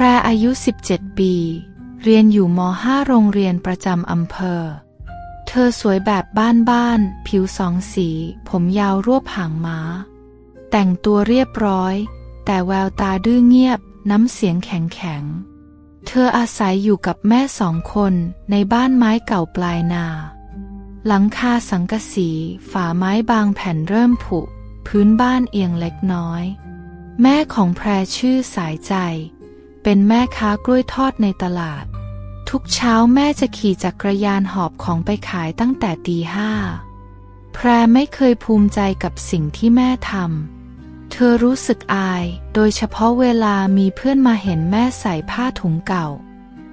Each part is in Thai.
พรอายุ 17 ปี เรียนอยู่ม .5 โรงเรียนประจำอำเภอ เธอสวยแบบบ้านๆ ผิวสองสี ผมยาวรวบหางม้า แต่งตัวเรียบร้อย แต่แววตาดื้อเงียบ น้ำเสียงแข็งๆ เธออาศัยอยู่กับแม่สองคนในบ้านไม้เก่าปลายนา หลังคาสังกะสี ฝาไม้บางแผ่นเริ่มผุ พื้นบ้านเอียงเล็กน้อย แม่ของแพรชื่อสายใจ เป็นแม่ค้ากล้วยทอดในตลาด ทุกเช้าแม่จะขี่จักรยานหอบของไปขายตั้งแต่ตีห้าแพรไม่เคยภูมิใจกับสิ่งที่แม่ทำ เธอรู้สึกอาย โดยเฉพาะเวลามีเพื่อนมาเห็นแม่ใส่ผ้าถุงเก่า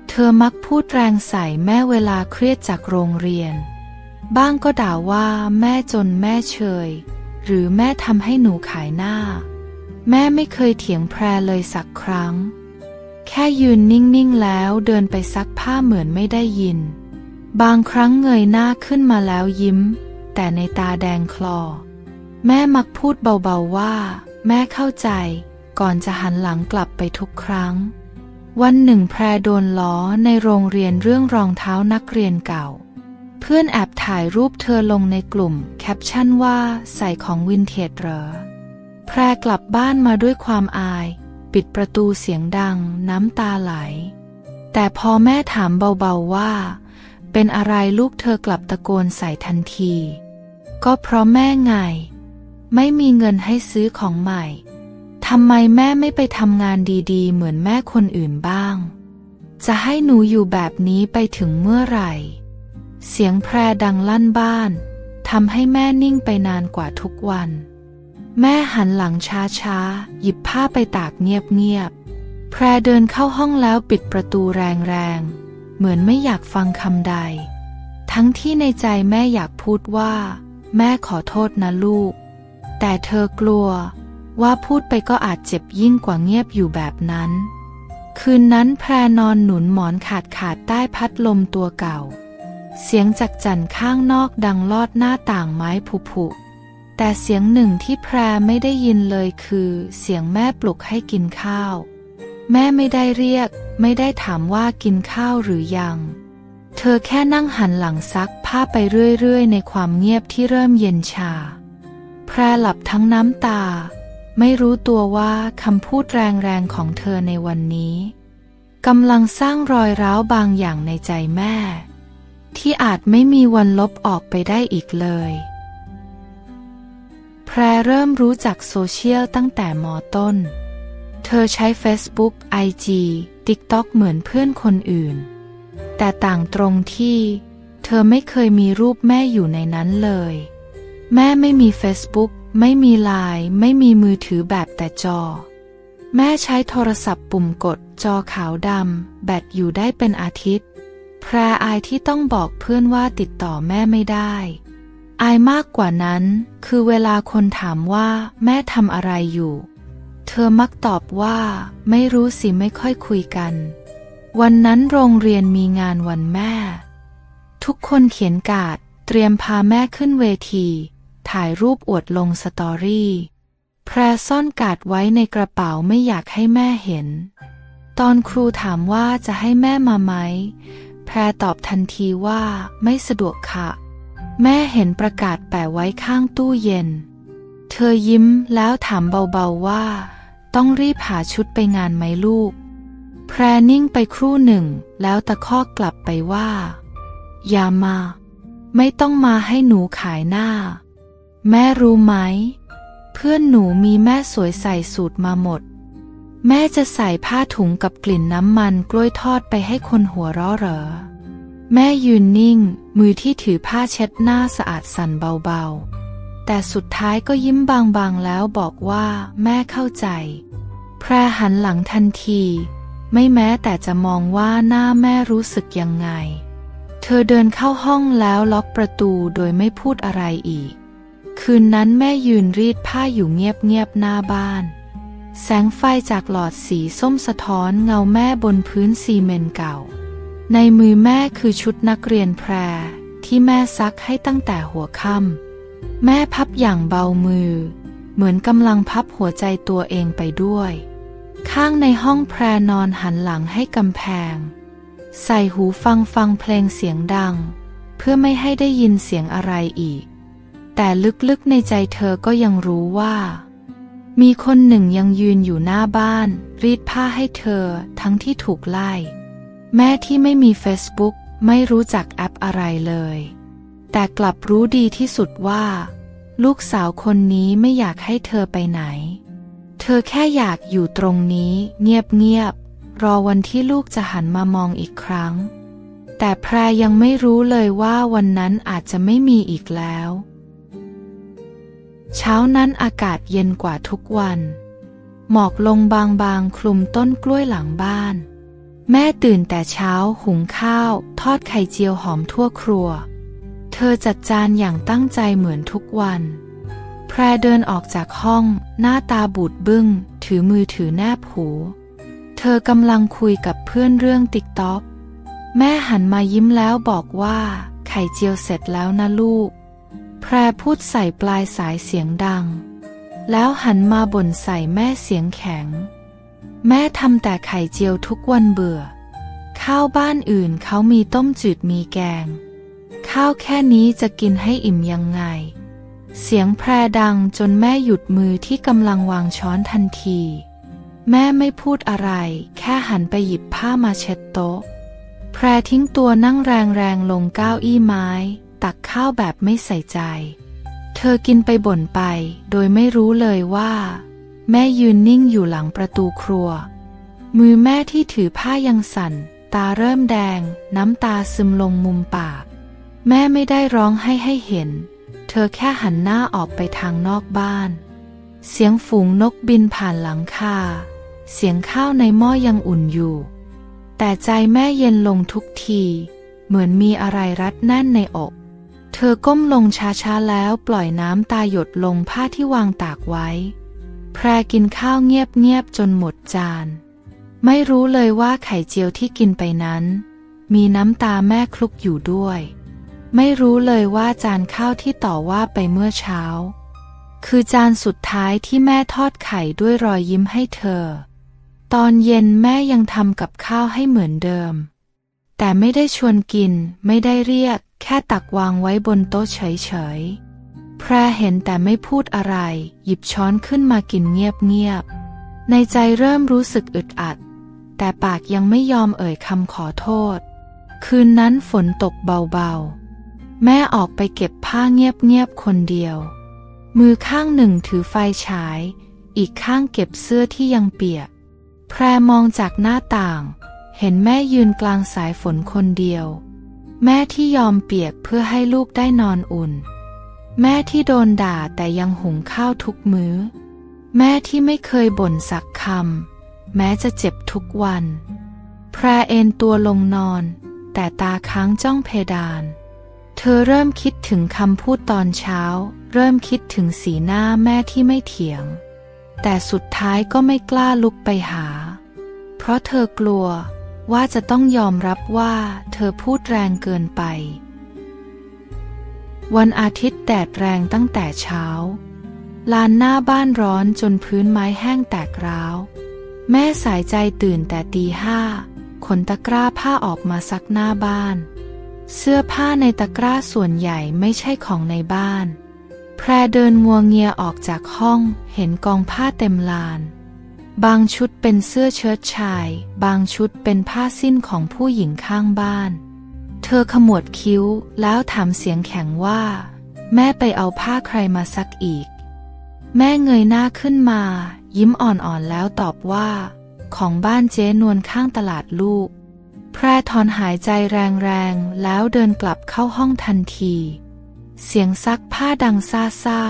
เธอมักพูดแรงใส่แม่เวลาเครียดจากโรงเรียน บ้างก็ด่าว่าแม่จนแม่เชย หรือแม่ทำให้หนูขายหน้า แม่ไม่เคยเถียงแพรเลยสักครั้ง แค่ยืนนิ่งๆแล้วเดินไปซักผ้าเหมือนไม่ได้ยิน บางครั้งเงยหน้าขึ้นมาแล้วยิ้ม แต่ในตาแดงคลอ แม่มักพูดเบาๆว่า แม่เข้าใจ ก่อนจะหันหลังกลับไปทุกครั้ง วันหนึ่งแพรโดนล้อในโรงเรียนเรื่องรองเท้านักเรียนเก่า เพื่อนแอบถ่ายรูปเธอลงในกลุ่ม แคปชั่นว่าใส่ของวินเทจเหรอแพรกลับบ้านมาด้วยความอาย ปิดประตูเสียงดังน้ำตาไหล แต่พอแม่ถามเบาๆว่า เป็นอะไรลูกเธอกลับตะโกนใส่ทันที ก็เพราะแม่ไง ไม่มีเงินให้ซื้อของใหม่ทำไมแม่ไม่ไปทำงานดีๆ เหมือนแม่คนอื่นบ้าง จะให้หนูอยู่แบบนี้ไปถึงเมื่อไหร่ เสียงแพรดังลั่นบ้านทำให้แม่นิ่งไปนานกว่าทุกวัน แม่หันหลังช้าๆ หยิบผ้าไปตากเงียบๆ แพรเดินเข้าห้องแล้วปิดประตูแรงๆ เหมือนไม่อยากฟังคำใด ทั้งที่ในใจแม่อยากพูดว่า แม่ขอโทษนะลูก แต่เธอกลัวว่าพูดไปก็อาจเจ็บยิ่งกว่าเงียบอยู่แบบนั้น คืนนั้นแพรนอนหนุนหมอนขาดขาดใต้พัดลมตัวเก่า เสียงจักจั่นข้างนอกดังลอดหน้าต่างไม้ผุผุๆ แต่เสียงหนึ่งที่แพรไม่ได้ยินเลยคือ เสียงแม่ปลุกให้กินข้าว แม่ไม่ได้เรียก ไม่ได้ถามว่ากินข้าวหรือยัง เธอแค่นั่งหันหลังซักผ้าไปเรื่อยๆ ในความเงียบที่เริ่มเย็นชา แพรหลับทั้งน้ำตา ไม่รู้ตัวว่าคำพูดแรงๆของเธอในวันนี้กำลังสร้างรอยร้าวบางอย่างในใจแม่ ที่อาจไม่มีวันลบออกไปได้อีกเลย พรเริ่มรู้จักโซเชียลตั้งแต่มอต้น เธอใช้ Facebook IG TikTok เหมือนเพื่อนคนอื่น แต่ต่างตรงที่ เธอไม่เคยมีรูปแม่อยู่ในนั้นเลย แม่ไม่มี Facebook ไม่มีไลน์ไม่มีมือถือแบบแต่จอ แม่ใช้โทรศัพท์ปุ่มกดจอขาวดำแบตอยู่ได้เป็นอาทิตย์ แพรอายที่ต้องบอกเพื่อนว่าติดต่อแม่ไม่ได้ อายมากกว่านั้น คือเวลาคนถามว่าแม่ทำอะไรอยู่ เธอมักตอบว่า ไม่รู้สิไม่ค่อยคุยกัน วันนั้นโรงเรียนมีงานวันแม่ ทุกคนเขียนการ์ดเตรียมพาแม่ขึ้นเวที ถ่ายรูปอวดลงสตอรี่ แพรซ่อนการ์ดไว้ในกระเป๋าไม่อยากให้แม่เห็น ตอนครูถามว่าจะให้แม่มาไหม แพรตอบทันทีว่าไม่สะดวกค่ะ แม่เห็นประกาศแปะไว้ข้างตู้เย็น เธอยิ้มแล้วถามเบาๆว่า ต้องรีบหาชุดไปงานไหมลูก แพรนิ่งไปครู่หนึ่ง แล้วตะคอกกลับไปว่า อย่ามา ไม่ต้องมาให้หนูขายหน้า แม่รู้ไหม เพื่อนหนูมีแม่สวยใส่สูตรมาหมด แม่จะใส่ผ้าถุงกับกลิ่นน้ำมันกล้วยทอดไปให้คนหัวเราะเหรอ แม่ยืนนิ่ง มือที่ถือผ้าเช็ดหน้าสะอาดสั่นเบาๆ แต่สุดท้ายก็ยิ้มบางๆแล้วบอกว่าแม่เข้าใจ แพรหันหลังทันที ไม่แม้แต่จะมองว่าหน้าแม่รู้สึกยังไง เธอเดินเข้าห้องแล้วล็อกประตูโดยไม่พูดอะไรอีก คืนนั้นแม่ยืนรีดผ้าอยู่เงียบๆหน้าบ้าน แสงไฟจากหลอดสีส้มสะท้อนเงาแม่บนพื้นซีเมนต์เก่า ในมือแม่คือชุดนักเรียนแพรที่แม่ซักให้ตั้งแต่หัวค่ำแม่พับอย่างเบามือ เหมือนกำลังพับหัวใจตัวเองไปด้วย ข้างในห้องแพรนอนหันหลังให้กำแพง ใส่หูฟังฟังเพลงเสียงดัง เพื่อไม่ให้ได้ยินเสียงอะไรอีก แต่ลึกๆในใจเธอก็ยังรู้ว่า มีคนหนึ่งยังยืนอยู่หน้าบ้าน รีดผ้าให้เธอทั้งที่ถูกไล่ แม่ที่ไม่มี Facebook ไม่รู้จักแอปอะไรเลย แต่กลับรู้ดีที่สุดว่า ลูกสาวคนนี้ไม่อยากให้เธอไปไหน เธอแค่อยากอยู่ตรงนี้เงียบๆ รอวันที่ลูกจะหันมามองอีกครั้ง แต่แพรยังไม่รู้เลยว่าวันนั้นอาจจะไม่มีอีกแล้ว เช้านั้นอากาศเย็นกว่าทุกวัน หมอกลงบางๆ คลุมต้นกล้วยหลังบ้าน แม่ตื่นแต่เช้าหุงข้าว ทอดไข่เจียวหอมทั่วครัว เธอจัดจานอย่างตั้งใจเหมือนทุกวัน แพรเดินออกจากห้อง หน้าตาบูดบึ้ง ถือมือถือแนบหู เธอกำลังคุยกับเพื่อนเรื่องติ๊กต็อกแม่หันมายิ้มแล้วบอกว่า ไข่เจียวเสร็จแล้วนะลูก แพรพูดใส่ปลายสายเสียงดัง แล้วหันมาบ่นใส่แม่เสียงแข็ง แม่ทำแต่ไข่เจียวทุกวันเบื่อ ข้าวบ้านอื่นเขามีต้มจืดมีแกง ข้าวแค่นี้จะกินให้อิ่มยังไง เสียงแพรดังจนแม่หยุดมือที่กำลังวางช้อนทันที แม่ไม่พูดอะไร แค่หันไปหยิบผ้ามาเช็ดโต๊ะ แพรทิ้งตัวนั่งแรงๆลงเก้าอี้ไม้ ตักข้าวแบบไม่ใส่ใจ เธอกินไปบ่นไป โดยไม่รู้เลยว่า แม่ยืนนิ่งอยู่หลังประตูครัว มือแม่ที่ถือผ้ายังสั่น ตาเริ่มแดง น้ำตาซึมลงมุมปาก แม่ไม่ได้ร้องให้ให้เห็น เธอแค่หันหน้าออกไปทางนอกบ้าน เสียงฝูงนกบินผ่านหลังคา เสียงข้าวในหม้อยังอุ่นอยู่ แต่ใจแม่เย็นลงทุกที เหมือนมีอะไรรัดแน่นในอก เธอก้มลงช้าๆแล้วปล่อยน้ำตาหยดลงผ้าที่วางตากไว้ แพรกินข้าวเงียบๆจนหมดจาน ไม่รู้เลยว่าไข่เจียวที่กินไปนั้น มีน้ำตาแม่คลุกอยู่ด้วย ไม่รู้เลยว่าจานข้าวที่ต่อว่าไปเมื่อเช้า คือจานสุดท้ายที่แม่ทอดไข่ด้วยรอยยิ้มให้เธอ ตอนเย็นแม่ยังทำกับข้าวให้เหมือนเดิม แต่ไม่ได้ชวนกิน ไม่ได้เรียก แค่ตักวางไว้บนโต๊ะเฉยๆ แพรเห็นแต่ไม่พูดอะไร หยิบช้อนขึ้นมากินเงียบๆ ในใจเริ่มรู้สึกอึดอัด แต่ปากยังไม่ยอมเอ่ยคำขอโทษ คืนนั้นฝนตกเบาๆ แม่ออกไปเก็บผ้าเงียบๆ คนเดียว มือข้างหนึ่งถือไฟฉาย อีกข้างเก็บเสื้อที่ยังเปียก แพรมองจากหน้าต่าง เห็นแม่ยืนกลางสายฝนคนเดียว แม่ที่ยอมเปียกเพื่อให้ลูกได้นอนอุ่น แม่ที่โดนด่าแต่ยังหุงข้าวทุกมื้อ แม่ที่ไม่เคยบ่นสักคำแม้จะเจ็บทุกวัน แพรเอนตัวลงนอน แต่ตาค้างจ้องเพดาน เธอเริ่มคิดถึงคำพูดตอนเช้า เริ่มคิดถึงสีหน้าแม่ที่ไม่เถียง แต่สุดท้ายก็ไม่กล้าลุกไปหา เพราะเธอกลัวว่าจะต้องยอมรับว่าเธอพูดแรงเกินไป วันอาทิตย์แดดแรงตั้งแต่เช้า ลานหน้าบ้านร้อนจนพื้นไม้แห้งแตกร้าว แม่สายใจตื่นแต่ตีห้า ขนตะกร้าผ้าออกมาซักหน้าบ้าน เสื้อผ้าในตะกร้าส่วนใหญ่ไม่ใช่ของในบ้าน แพรเดินงัวเงียออกจากห้อง เห็นกองผ้าเต็มลาน บางชุดเป็นเสื้อเชิ้ตชาย บางชุดเป็นผ้าสิ้นของผู้หญิงข้างบ้าน เธอขมวดคิ้วแล้วถามเสียงแข็งว่า แม่ไปเอาผ้าใครมาซักอีก แม่เงยหน้าขึ้นมา ยิ้มอ่อนๆแล้วตอบว่า ของบ้านเจ๊นวลข้างตลาดลูก แพรถอนหายใจแรงๆ แล้วเดินกลับเข้าห้องทันที เสียงซักผ้าดังซาซา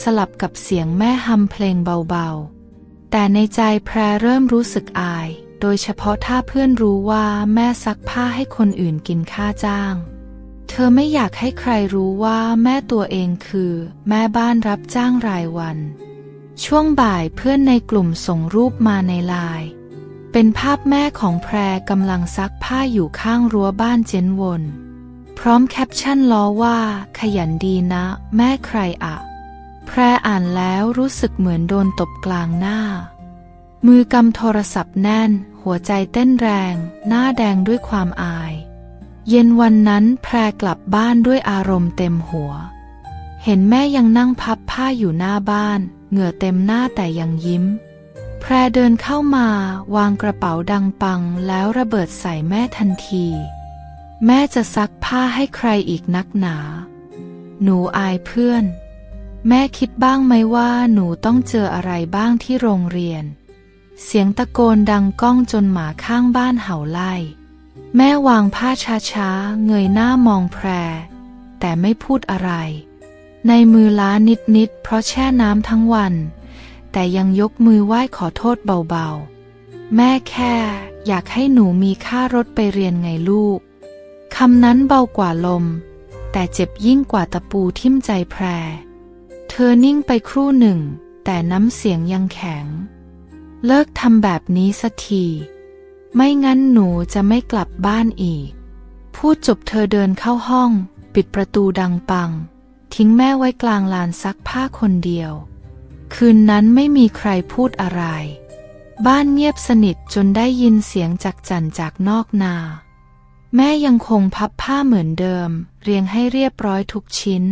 สลับกับเสียงแม่ฮัมเพลงเบาๆ แต่ในใจแพรเริ่มรู้สึกอาย โดยเฉพาะถ้าเพื่อนรู้ว่าแม่ซักผ้าให้คนอื่นกินค่าจ้าง เธอไม่อยากให้ใครรู้ว่าแม่ตัวเองคือ แม่บ้านรับจ้างรายวัน ช่วงบ่ายเพื่อนในกลุ่มส่งรูปมาในไลน์เป็นภาพแม่ของแพรกำลังซักผ้าอยู่ข้างรั้วบ้านเจนวน พร้อมแคปชั่นล้อว่า ขยันดีนะ แม่ใครอะ แพรอ่านแล้วรู้สึกเหมือนโดนตบกลางหน้า มือกำโทรศัพท์แน่น หัวใจเต้นแรง หน้าแดงด้วยความอาย เย็นวันนั้นแพรกลับบ้านด้วยอารมณ์เต็มหัว เห็นแม่ยังนั่งพับผ้าอยู่หน้าบ้าน เหงื่อเต็มหน้าแต่ยังยิ้ม แพรเดินเข้ามาวางกระเป๋าดังปังแล้วระเบิดใส่แม่ทันที แม่จะซักผ้าให้ใครอีกนักหนา หนูอายเพื่อน แม่คิดบ้างไหมว่าหนูต้องเจออะไรบ้างที่โรงเรียน เสียงตะโกนดังก้องจนหมาข้างบ้านเห่าไล่ แม่วางผ้าช้าๆ เงยหน้ามองแพร แต่ไม่พูดอะไร ในมือล้านิดๆ เพราะแช่น้ำทั้งวัน แต่ยังยกมือไหว้ขอโทษเบาๆ แม่แค่อยากให้หนูมีค่ารถไปเรียนไงลูก คำนั้นเบากว่าลม แต่เจ็บยิ่งกว่าตะปูทิ่มใจแพร เธอนิ่งไปครู่หนึ่ง แต่น้ำเสียงยังแข็ง เลิกทำแบบนี้สักที ไม่งั้นหนูจะไม่กลับบ้านอีก พูดจบเธอเดินเข้าห้อง ปิดประตูดังปัง ทิ้งแม่ไว้กลางลานซักผ้าคนเดียว คืนนั้นไม่มีใครพูดอะไร บ้านเงียบสนิทจนได้ยินเสียงจักจั่นจากนอกนา แม่ยังคงพับผ้าเหมือนเดิม เรียงให้เรียบร้อยทุกชิ้น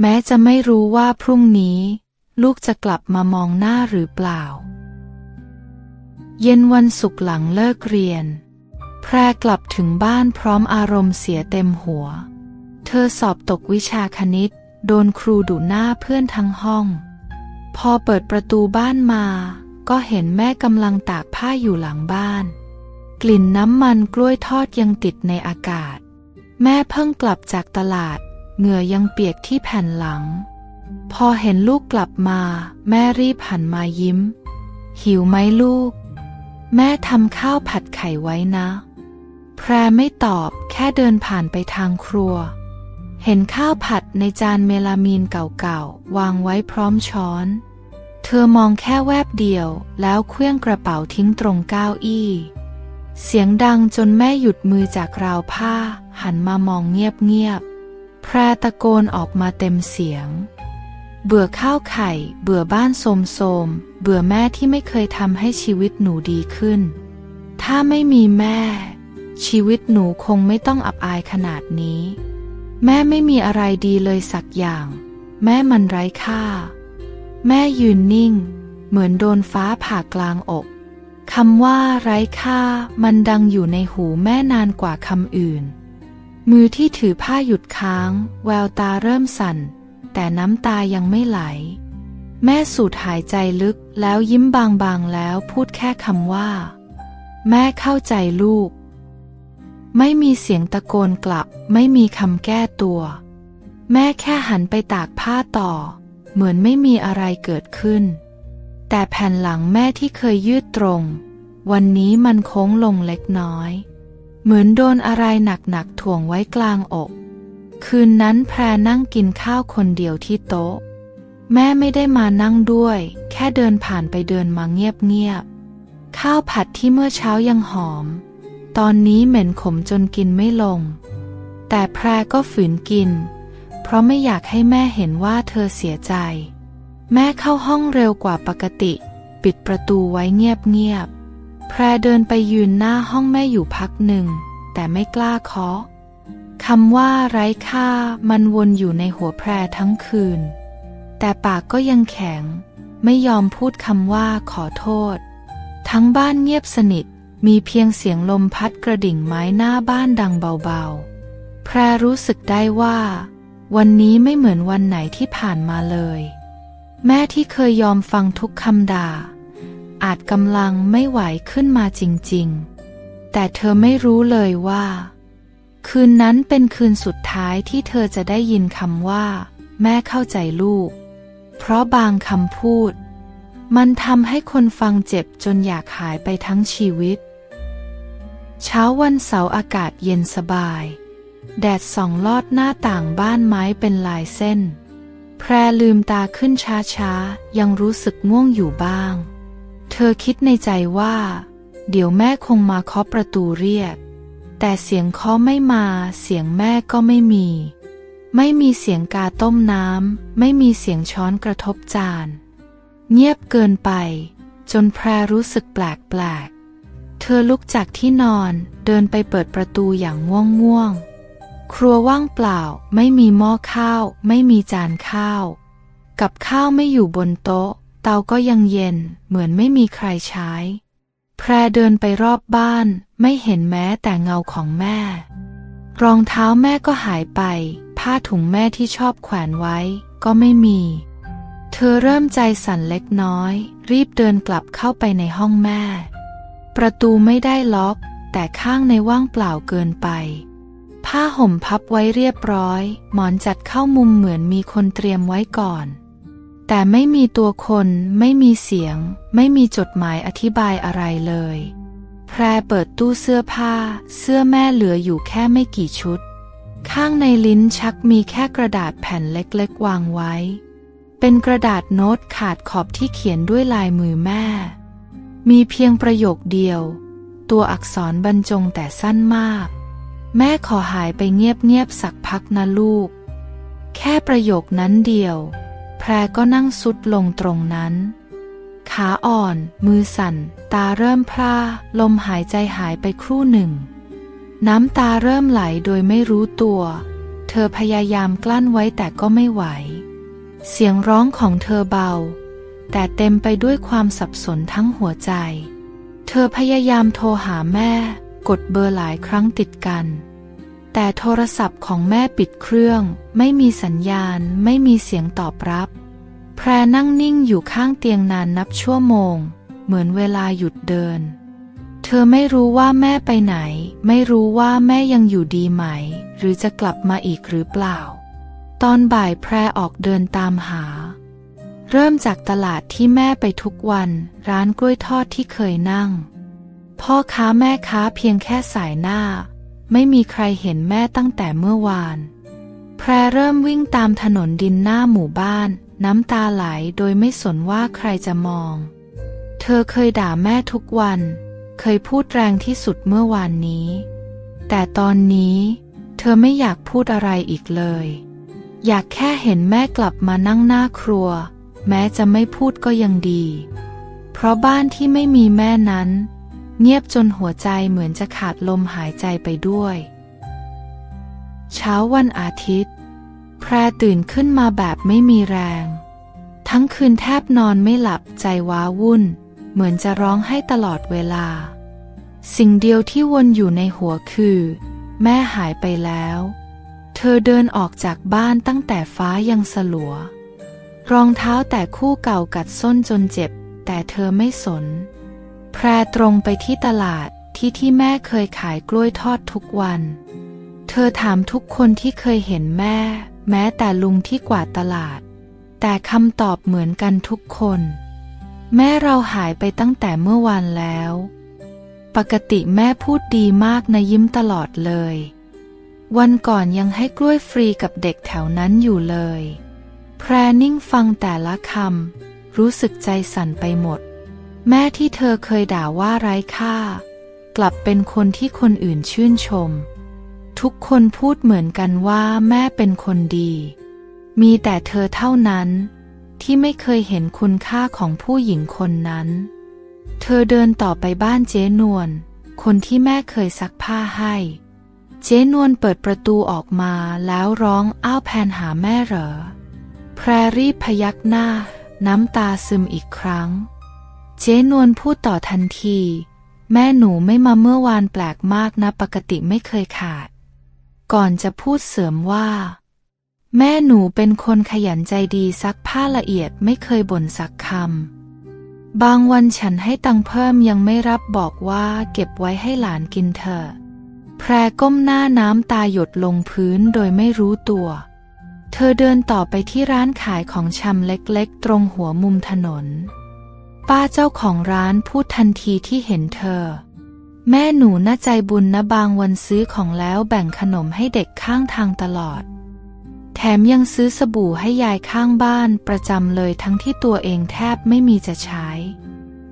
แม้จะไม่รู้ว่าพรุ่งนี้ ลูกจะกลับมามองหน้าหรือเปล่า เย็นวันศุกร์หลังเลิกเรียน แพรกลับถึงบ้านพร้อมอารมณ์เสียเต็มหัว เธอสอบตกวิชาคณิต โดนครูดุหน้าเพื่อนทั้งห้อง พอเปิดประตูบ้านมา ก็เห็นแม่กำลังตากผ้าอยู่หลังบ้าน กลิ่นน้ำมันกล้วยทอดยังติดในอากาศ แม่เพิ่งกลับจากตลาด เหงื่อยังเปียกที่แผ่นหลัง พอเห็นลูกกลับมา แม่รีบหันมายิ้ม หิวไหมลูก แม่ทำข้าวผัดไข่ไว้นะ แพรไม่ตอบแค่เดินผ่านไปทางครัว เห็นข้าวผัดในจานเมลามีนเก่าๆ วางไว้พร้อมช้อน เธอมองแค่แวบเดียวแล้วเคลื่องกระเป๋าทิ้งตรงเก้าอี้ เสียงดังจนแม่หยุดมือจากราวผ้า หันมามองเงียบๆ แพรตะโกนออกมาเต็มเสียง เบื่อข้าวไข่ เบื่อบ้านโสมโสม เบื่อแม่ที่ไม่เคยทำให้ชีวิตหนูดีขึ้น ถ้าไม่มีแม่ ชีวิตหนูคงไม่ต้องอับอายขนาดนี้ แม่ไม่มีอะไรดีเลยสักอย่าง แม่มันไร้ค่า แม่ยืนนิ่ง เหมือนโดนฟ้าผ่ากลางอกคำว่าไร้ค่ามันดังอยู่ในหูแม่นานกว่าคำอื่น มือที่ถือผ้าหยุดค้าง แววตาเริ่มสั่น แต่น้ำตายังไม่ไหล แม่สูดหายใจลึกแล้วยิ้มบางๆแล้วพูดแค่คำว่า แม่เข้าใจลูก ไม่มีเสียงตะโกนกลับ ไม่มีคำแก้ตัว แม่แค่หันไปตากผ้าต่อ เหมือนไม่มีอะไรเกิดขึ้น แต่แผ่นหลังแม่ที่เคยยืดตรง วันนี้มันโค้งลงเล็กน้อย เหมือนโดนอะไรหนักๆถ่วงไว้กลางอก คืนนั้นแพรนั่งกินข้าวคนเดียวที่โต๊ะ แม่ไม่ได้มานั่งด้วย แค่เดินผ่านไปเดินมาเงียบๆข้าวผัดที่เมื่อเช้ายังหอม ตอนนี้เหม็นขมจนกินไม่ลง แต่แพรก็ฝืนกิน เพราะไม่อยากให้แม่เห็นว่าเธอเสียใจ แม่เข้าห้องเร็วกว่าปกติ ปิดประตูไว้เงียบๆแพรเดินไปยืนหน้าห้องแม่อยู่พักหนึ่ง แต่ไม่กล้าเคาะ คำว่าไร้ค่ามันวนอยู่ในหัวแพรทั้งคืน แต่ปากก็ยังแข็ง ไม่ยอมพูดคำว่าขอโทษ ทั้งบ้านเงียบสนิท มีเพียงเสียงลมพัดกระดิ่งไม้หน้าบ้านดังเบาๆ แพรรู้สึกได้ว่า วันนี้ไม่เหมือนวันไหนที่ผ่านมาเลย แม่ที่เคยยอมฟังทุกคำด่า อาจกำลังไม่ไหวขึ้นมาจริงๆ แต่เธอไม่รู้เลยว่า คืนนั้นเป็นคืนสุดท้ายที่เธอจะได้ยินคำว่า แม่เข้าใจลูก เพราะบางคำพูด มันทำให้คนฟังเจ็บจนอยากหายไปทั้งชีวิต เช้าวันเสาร์อากาศเย็นสบาย แดดส่องลอดหน้าต่างบ้านไม้เป็นลายเส้น แพรลืมตาขึ้นช้าๆ ยังรู้สึกง่วงอยู่บ้าง เธอคิดในใจว่า เดี๋ยวแม่คงมาเคาะประตูเรียก แต่เสียงเคาะไม่มา เสียงแม่ก็ไม่มี ไม่มีเสียงกาต้มน้ำ ไม่มีเสียงช้อนกระทบจาน เงียบเกินไป จนแพรรู้สึกแปลกๆเธอลุกจากที่นอน เดินไปเปิดประตูอย่างง่วงๆครัวว่างเปล่า ไม่มีหม้อข้าว ไม่มีจานข้าว กับข้าวไม่อยู่บนโต๊ะ เตาก็ยังเย็น เหมือนไม่มีใครใช้ แพรเดินไปรอบบ้านไม่เห็นแม้แต่เงาของแม่ รองเท้าแม่ก็หายไป ผ้าถุงแม่ที่ชอบแขวนไว้ก็ไม่มี เธอเริ่มใจสั่นเล็กน้อย รีบเดินกลับเข้าไปในห้องแม่ ประตูไม่ได้ล็อก แต่ข้างในว่างเปล่าเกินไป ผ้าห่มพับไว้เรียบร้อย หมอนจัดเข้ามุมเหมือนมีคนเตรียมไว้ก่อน แต่ไม่มีตัวคนไม่มีเสียง ไม่มีจดหมายอธิบายอะไรเลย แพรเปิดตู้เสื้อผ้า เสื้อแม่เหลืออยู่แค่ไม่กี่ชุด ข้างในลิ้นชักมีแค่กระดาษแผ่นเล็กๆ วางไว้ เป็นกระดาษโน้ตขาดขอบที่เขียนด้วยลายมือแม่ มีเพียงประโยคเดียว ตัวอักษรบรรจงแต่สั้นมาก แม่ขอหายไปเงียบๆสักพักนะลูก แค่ประโยคนั้นเดียว แพรก็นั่งสุดลงตรงนั้น ขาอ่อน มือสั่น ตาเริ่มพร่า ลมหายใจหายไปครู่หนึ่ง น้ำตาเริ่มไหลโดยไม่รู้ตัว เธอพยายามกลั้นไว้แต่ก็ไม่ไหว เสียงร้องของเธอเบา แต่เต็มไปด้วยความสับสนทั้งหัวใจ เธอพยายามโทรหาแม่ กดเบอร์หลายครั้งติดกัน แต่โทรศัพท์ของแม่ปิดเครื่อง ไม่มีสัญญาณ ไม่มีเสียงตอบรับ แพรนั่งนิ่งอยู่ข้างเตียงนานนับชั่วโมง เหมือนเวลาหยุดเดิน เธอไม่รู้ว่าแม่ไปไหน ไม่รู้ว่าแม่ยังอยู่ดีไหม หรือจะกลับมาอีกหรือเปล่า ตอนบ่ายแพรออกเดินตามหา เริ่มจากตลาดที่แม่ไปทุกวัน ร้านกล้วยทอดที่เคยนั่ง พ่อค้าแม่ค้าเพียงแค่สายหน้า ไม่มีใครเห็นแม่ตั้งแต่เมื่อวาน แพรเริ่มวิ่งตามถนนดินหน้าหมู่บ้าน น้ำตาไหลโดยไม่สนว่าใครจะมอง เธอเคยด่าแม่ทุกวัน เคยพูดแรงที่สุดเมื่อวานนี้ แต่ตอนนี้ เธอไม่อยากพูดอะไรอีกเลย อยากแค่เห็นแม่กลับมานั่งหน้าครัว แม้จะไม่พูดก็ยังดี เพราะบ้านที่ไม่มีแม่นั้น เงียบจนหัวใจเหมือนจะขาดลมหายใจไปด้วย เช้าวันอาทิตย์ แพรตื่นขึ้นมาแบบไม่มีแรง ทั้งคืนแทบนอนไม่หลับใจว้าวุ่น เหมือนจะร้องให้ตลอดเวลา สิ่งเดียวที่วนอยู่ในหัวคือ แม่หายไปแล้ว เธอเดินออกจากบ้านตั้งแต่ฟ้ายังสลัว รองเท้าแต่คู่เก่ากัดส้นจนเจ็บ แต่เธอไม่สน แพรตรงไปที่ตลาดที่ที่แม่เคยขายกล้วยทอดทุกวัน เธอถามทุกคนที่เคยเห็นแม่ แม้แต่ลุงที่กวาดตลาด แต่คำตอบเหมือนกันทุกคน แม่เราหายไปตั้งแต่เมื่อวานแล้ว ปกติแม่พูดดีมากนะยิ้มตลอดเลย วันก่อนยังให้กล้วยฟรีกับเด็กแถวนั้นอยู่เลย แพรนิ่งฟังแต่ละคำรู้สึกใจสั่นไปหมด แม่ที่เธอเคยด่าว่าไร้ค่า กลับเป็นคนที่คนอื่นชื่นชม ทุกคนพูดเหมือนกันว่าแม่เป็นคนดี มีแต่เธอเท่านั้นที่ไม่เคยเห็นคุณค่าของผู้หญิงคนนั้น เธอเดินต่อไปบ้านเจ๊นวล คนที่แม่เคยซักผ้าให้ เจ๊นวลเปิดประตูออกมาแล้วร้องอ้าวแพนหาแม่เหรอ แพรรีบพยักหน้า น้ำตาซึมอีกครั้ง เจ๊นวลพูดต่อทันที แม่หนูไม่มาเมื่อวานแปลกมากนะปกติไม่เคยขาด ก่อนจะพูดเสริมว่า แม่หนูเป็นคนขยันใจดีซักผ้าละเอียดไม่เคยบ่นสักคำบางวันฉันให้ตังเพิ่มยังไม่รับบอกว่าเก็บไว้ให้หลานกินเถอะแพรก้มหน้าน้ำตาหยดลงพื้นโดยไม่รู้ตัว เธอเดินต่อไปที่ร้านขายของชำเล็กๆ ตรงหัวมุมถนน ป้าเจ้าของร้านพูดทันทีที่เห็นเธอ แม่หนูน่าใจบุญนะบางวันซื้อของแล้วแบ่งขนมให้เด็กข้างทางตลอด แถมยังซื้อสบู่ให้ยายข้างบ้านประจำเลยทั้งที่ตัวเองแทบไม่มีจะใช้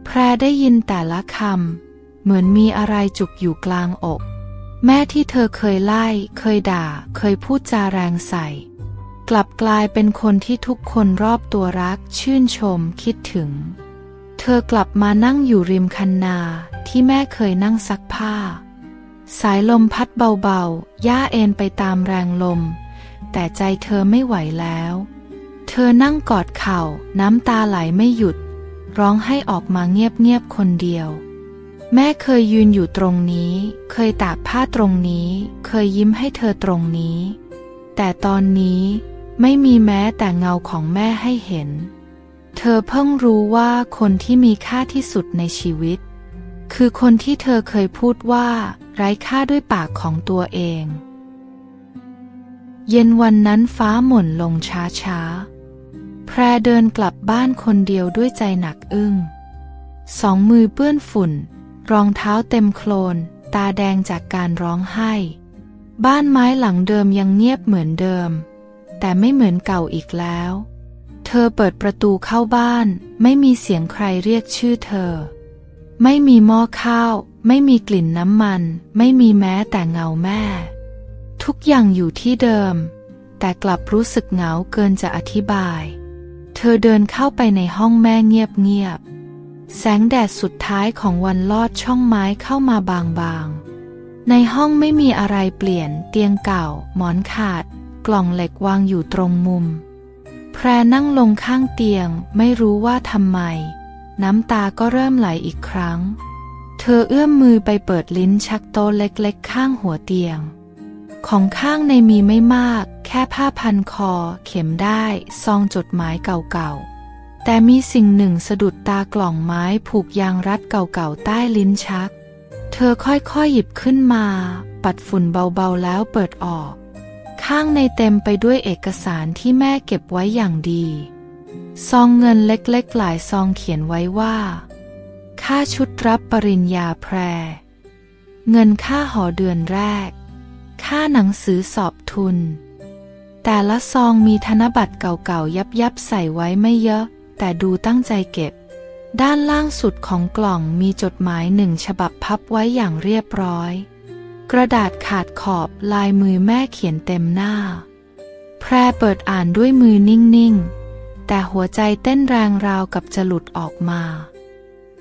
แพรได้ยินแต่ละคำเหมือนมีอะไรจุกอยู่กลางอก แม่ที่เธอเคยไล่ เคยด่า เคยพูดจาแรงใส่กลับกลายเป็นคนที่ทุกคนรอบตัวรัก ชื่นชมคิดถึง เธอกลับมานั่งอยู่ริมคันนาที่แม่เคยนั่งซักผ้า สายลมพัดเบาๆ ย่าเอ็นไปตามแรงลม แต่ใจเธอไม่ไหวแล้ว เธอนั่งกอดเข่า น้ำตาไหลไม่หยุด ร้องให้ออกมาเงียบๆคนเดียว แม่เคยยืนอยู่ตรงนี้ เคยตากผ้าตรงนี้ เคยยิ้มให้เธอตรงนี้ แต่ตอนนี้ไม่มีแม้แต่เงาของแม่ให้เห็น เธอเพิ่งรู้ว่าคนที่มีค่าที่สุดในชีวิต คือคนที่เธอเคยพูดว่า ไร้ค่าด้วยปากของตัวเอง เย็นวันนั้นฟ้าหม่นลงช้าช้าๆแพรเดินกลับบ้านคนเดียวด้วยใจหนักอึ้ง สองมือเปื้อนฝุ่น รองเท้าเต็มโคลน ตาแดงจากการร้องไห้ บ้านไม้หลังเดิมยังเงียบเหมือนเดิม แต่ไม่เหมือนเก่าอีกแล้ว อเปิดประตูเข้าบ้าน ไม่มีเสียงใครเรียกชื่อเธอ ไม่มีหม้อข้าว ไม่มีกลิ่นน้ำมัน ไม่มีแม้แต่เงาแม่ ทุกอย่างอยู่ที่เดิม แต่กลับรู้สึกเหงาเกินจะอธิบาย เธอเดินเข้าไปในห้องแม่เงียบๆแสงแดดสุดท้ายของวันลอดช่องไม้เข้ามาบางๆ ในห้องไม่มีอะไรเปลี่ยน เตียงเก่า หมอนขาด กล่องเหล็กวางอยู่ตรงมุม แพรนั่งลงข้างเตียงไม่รู้ว่าทำไม น้ำตาก็เริ่มไหลอีกครั้ง เธอเอื้อมมือไปเปิดลิ้นชักโต๊ะเล็กๆ ข้างหัวเตียง ของข้างในมีไม่มาก แค่ผ้าพันคอ เข็มได้ซองจดหมายเก่าๆ แต่มีสิ่งหนึ่งสะดุดตากล่องไม้ผูกยางรัดเก่าๆ ใต้ลิ้นชัก เธอค่อยๆหยิบขึ้นมา ปัดฝุ่นเบาๆแล้วเปิดออก ข้างในเต็มไปด้วยเอกสารที่แม่เก็บไว้อย่างดี ซองเงินเล็กๆหลายซองเขียนไว้ว่า ค่าชุดรับปริญญาแพร เงินค่าหอเดือนแรก ค่าหนังสือสอบทุน แต่ละซองมีธนบัตรเก่าๆ ยับๆ ใส่ไว้ไม่เยอะ แต่ดูตั้งใจเก็บ ด้านล่างสุดของกล่องมีจดหมายหนึ่งฉบับพับไว้อย่างเรียบร้อย กระดาษขาดขอบลายมือแม่เขียนเต็มหน้า แพรเปิดอ่านด้วยมือนิ่ง ๆ แต่หัวใจเต้นแรงราวกับจะหลุดออกมา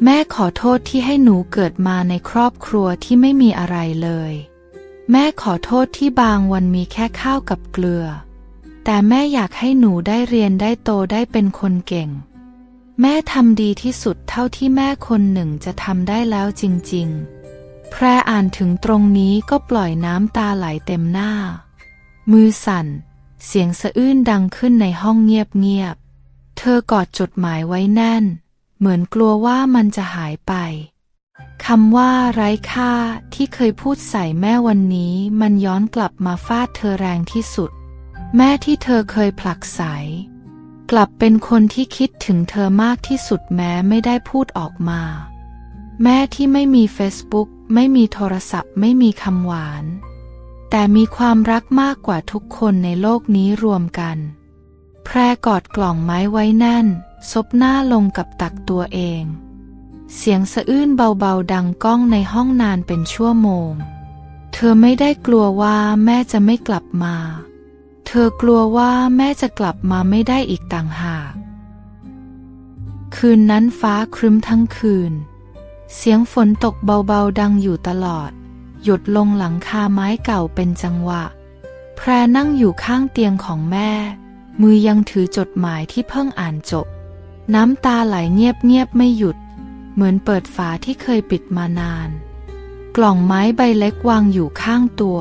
แม่ขอโทษที่ให้หนูเกิดมาในครอบครัวที่ไม่มีอะไรเลย แม่ขอโทษที่บางวันมีแค่ข้าวกับเกลือ แต่แม่อยากให้หนูได้เรียนได้โตได้เป็นคนเก่ง แม่ทำดีที่สุดเท่าที่แม่คนหนึ่งจะทำได้แล้วจริง ๆ แพรอ่านถึงตรงนี้ก็ปล่อยน้ำตาไหลเต็มหน้า มือสั่น เสียงสะอื้นดังขึ้นในห้องเงียบๆ เธอกอดจดหมายไว้แน่น เหมือนกลัวว่ามันจะหายไปคำว่าไร้ค่าที่เคยพูดใส่แม่วันนี้มันย้อนกลับมาฟาดเธอแรงที่สุด แม่ที่เธอเคยผลักใสกลับเป็นคนที่คิดถึงเธอมากที่สุดแม้ไม่ได้พูดออกมา แม่ที่ไม่มีเฟซบุ๊กไม่มีโทรศัพท์ไม่มีคำหวาน แต่มีความรักมากกว่าทุกคนในโลกนี้รวมกัน แพรกอดกล่องไม้ไว้แน่น ซบหน้าลงกับตักตัวเอง เสียงสะอื้นเบาๆดังก้องในห้องนานเป็นชั่วโมง เธอไม่ได้กลัวว่าแม่จะไม่กลับมา เธอกลัวว่าแม่จะกลับมาไม่ได้อีกต่างหาก คืนนั้นฟ้าครึ้มทั้งคืน เสียงฝนตกเบาๆดังอยู่ตลอด หยดลงหลังคาไม้เก่าเป็นจังหวะ แพรนั่งอยู่ข้างเตียงของแม่ มือยังถือจดหมายที่เพิ่งอ่านจบ น้ำตาไหลเงียบๆไม่หยุด เหมือนเปิดฝาที่เคยปิดมานาน กล่องไม้ใบเล็กวางอยู่ข้างตัว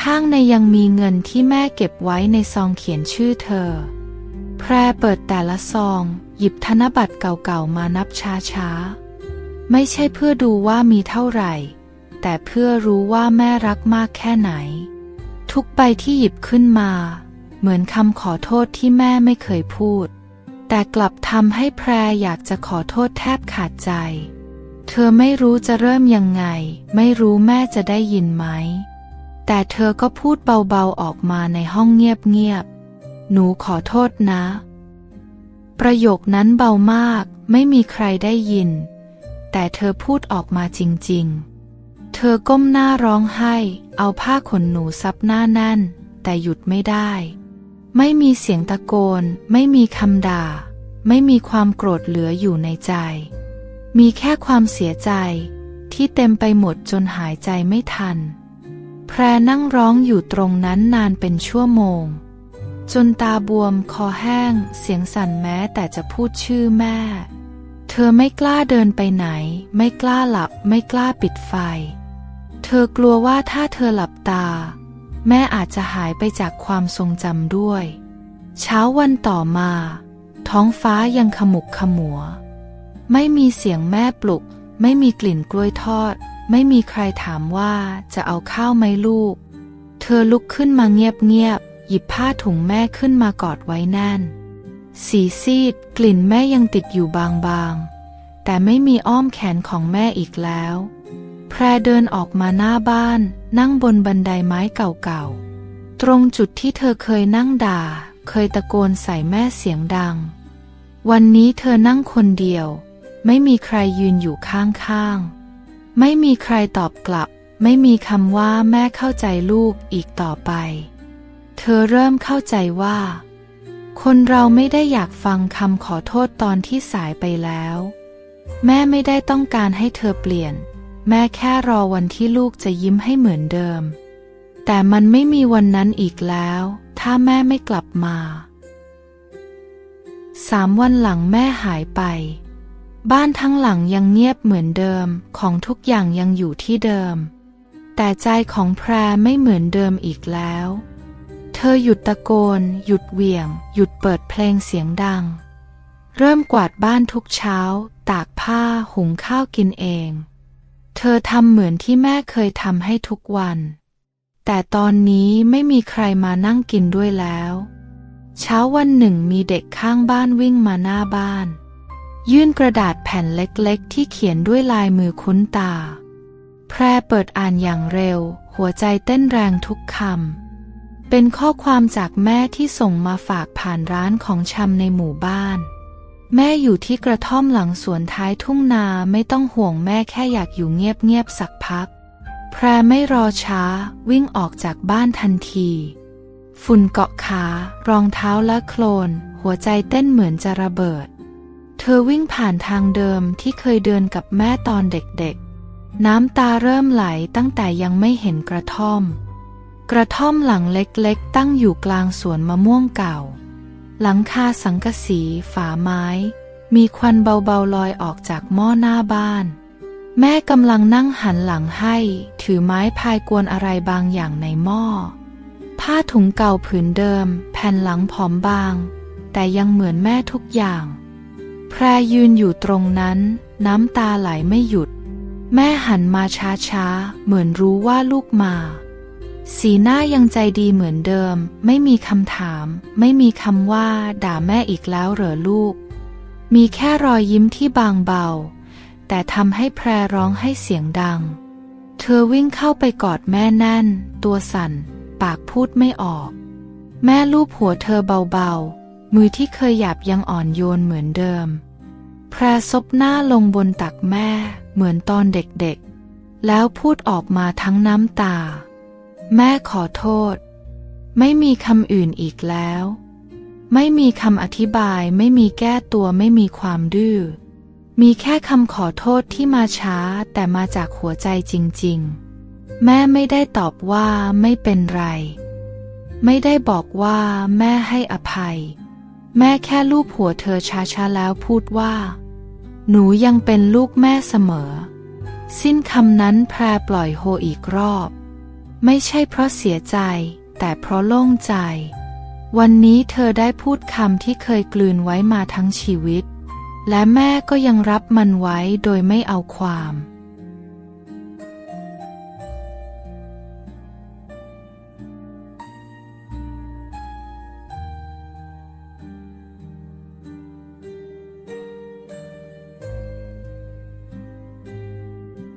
ข้างในยังมีเงินที่แม่เก็บไว้ในซองเขียนชื่อเธอ แพรเปิดแต่ละซอง หยิบธนบัตรเก่าๆมานับช้าๆ ไม่ใช่เพื่อดูว่ามีเท่าไหร่ แต่เพื่อรู้ว่าแม่รักมากแค่ไหน ทุกใบที่หยิบขึ้นมา เหมือนคำขอโทษที่แม่ไม่เคยพูด แต่กลับทำให้แพรอยากจะขอโทษแทบขาดใจ เธอไม่รู้จะเริ่มยังไง ไม่รู้แม่จะได้ยินไหม แต่เธอก็พูดเบาๆออกมาในห้องเงียบๆหนูขอโทษนะ ประโยคนั้นเบามาก ไม่มีใครได้ยิน แต่เธอพูดออกมาจริงๆ เธอก้มหน้าร้องไห้ เอาผ้าขนหนูซับหน้าแน่น แต่หยุดไม่ได้ ไม่มีเสียงตะโกน ไม่มีคำด่า ไม่มีความโกรธเหลืออยู่ในใจ มีแค่ความเสียใจที่เต็มไปหมดจนหายใจไม่ทัน แพรนั่งร้องอยู่ตรงนั้นนานเป็นชั่วโมง จนตาบวมคอแห้ง เสียงสั่นแม้แต่จะพูดชื่อแม่ เธอไม่กล้าเดินไปไหน ไม่กล้าหลับ ไม่กล้าปิดไฟ เธอกลัวว่าถ้าเธอหลับตา แม่อาจจะหายไปจากความทรงจำด้วย เช้าวันต่อมา ท้องฟ้ายังขมุกขมัว ไม่มีเสียงแม่ปลุก ไม่มีกลิ่นกล้วยทอด ไม่มีใครถามว่าจะเอาข้าวไหมลูก เธอลุกขึ้นมาเงียบๆหยิบผ้าถุงแม่ขึ้นมากอดไว้แน่น สีซีดกลิ่นแม่ยังติดอยู่บางๆ แต่ไม่มีอ้อมแขนของแม่อีกแล้ว แพรเดินออกมาหน้าบ้านนั่งบนบันไดไม้เก่าๆ ตรงจุดที่เธอเคยนั่งด่า เคยตะโกนใส่แม่เสียงดัง วันนี้เธอนั่งคนเดียว ไม่มีใครยืนอยู่ข้างๆ ไม่มีใครตอบกลับ ไม่มีคำว่าแม่เข้าใจลูกอีกต่อไป เธอเริ่มเข้าใจว่า คนเราไม่ได้อยากฟังคำขอโทษตอนที่สายไปแล้ว แม่ไม่ได้ต้องการให้เธอเปลี่ยน แม่แค่รอวันที่ลูกจะยิ้มให้เหมือนเดิม แต่มันไม่มีวันนั้นอีกแล้ว ถ้าแม่ไม่กลับมาสามวันหลังแม่หายไป บ้านทั้งหลังยังเงียบเหมือนเดิมของทุกอย่างยังอยู่ที่เดิม แต่ใจของแพรไม่เหมือนเดิมอีกแล้ว ธอหยุดตะโกน หยุดเหวี่ยง หยุดเปิดเพลงเสียงดัง เริ่มกวาดบ้านทุกเช้า ตากผ้าหุงข้าวกินเอง เธอทำเหมือนที่แม่เคยทำให้ทุกวัน แต่ตอนนี้ไม่มีใครมานั่งกินด้วยแล้ว เช้าวันหนึ่งมีเด็กข้างบ้านวิ่งมาหน้าบ้าน ยื่นกระดาษแผ่นเล็กๆ ที่เขียนด้วยลายมือคุ้นตา แพรเปิดอ่านอย่างเร็ว หัวใจเต้นแรงทุกคำ เป็นข้อความจากแม่ที่ส่งมาฝากผ่านร้านของชำในหมู่บ้าน แม่อยู่ที่กระท่อมหลังสวนท้ายทุ่งนาไม่ต้องห่วงแม่แค่อยากอยู่เงียบๆสักพัก แพรไม่รอช้า วิ่งออกจากบ้านทันที ฝุ่นเกาะขา รองเท้าและโคลน หัวใจเต้นเหมือนจะระเบิด เธอวิ่งผ่านทางเดิมที่เคยเดินกับแม่ตอนเด็กๆ น้ำตาเริ่มไหลตั้งแต่ยังไม่เห็นกระท่อม กระท่อมหลังเล็กๆ ตั้งอยู่กลางสวนมะม่วงเก่า หลังคาสังกะสีฝาไม้ มีควันเบาๆลอยออกจากหม้อหน้าบ้าน แม่กำลังนั่งหันหลังให้ ถือไม้พายกวนอะไรบางอย่างในหม้อ ผ้าถุงเก่าผืนเดิม แผ่นหลังผอมบาง แต่ยังเหมือนแม่ทุกอย่าง แพรยืนอยู่ตรงนั้น น้ำตาไหลไม่หยุด แม่หันมาช้าๆ เหมือนรู้ว่าลูกมา สีหน้ายังใจดีเหมือนเดิม ไม่มีคำถาม ไม่มีคำว่า ด่าแม่อีกแล้วเหรอลูก มีแค่รอยยิ้มที่บางเบา แต่ทำให้แพรร้องให้เสียงดัง เธอวิ่งเข้าไปกอดแม่แน่น ตัวสั่น ปากพูดไม่ออก แม่ลูบหัวเธอเบาๆ มือที่เคยหยาบยังอ่อนโยนเหมือนเดิม แพรซบหน้าลงบนตักแม่ เหมือนตอนเด็กๆ แล้วพูดออกมาทั้งน้ำตา แม่ขอโทษ ไม่มีคำอื่นอีกแล้ว ไม่มีคำอธิบาย ไม่มีแก้ตัว ไม่มีความดื้อ มีแค่คำขอโทษที่มาช้าแต่มาจากหัวใจจริง ๆ แม่ไม่ได้ตอบว่าไม่เป็นไร ไม่ได้บอกว่าแม่ให้อภัย แม่แค่ลูบหัวเธอช้าๆแล้วพูดว่า หนูยังเป็นลูกแม่เสมอ สิ้นคำนั้นแพรปล่อยโฮอีกรอบ ไม่ใช่เพราะเสียใจ แต่เพราะโล่งใจ วันนี้เธอได้พูดคำที่เคยกลืนไว้มาทั้งชีวิต และแม่ก็ยังรับมันไว้โดยไม่เอาความ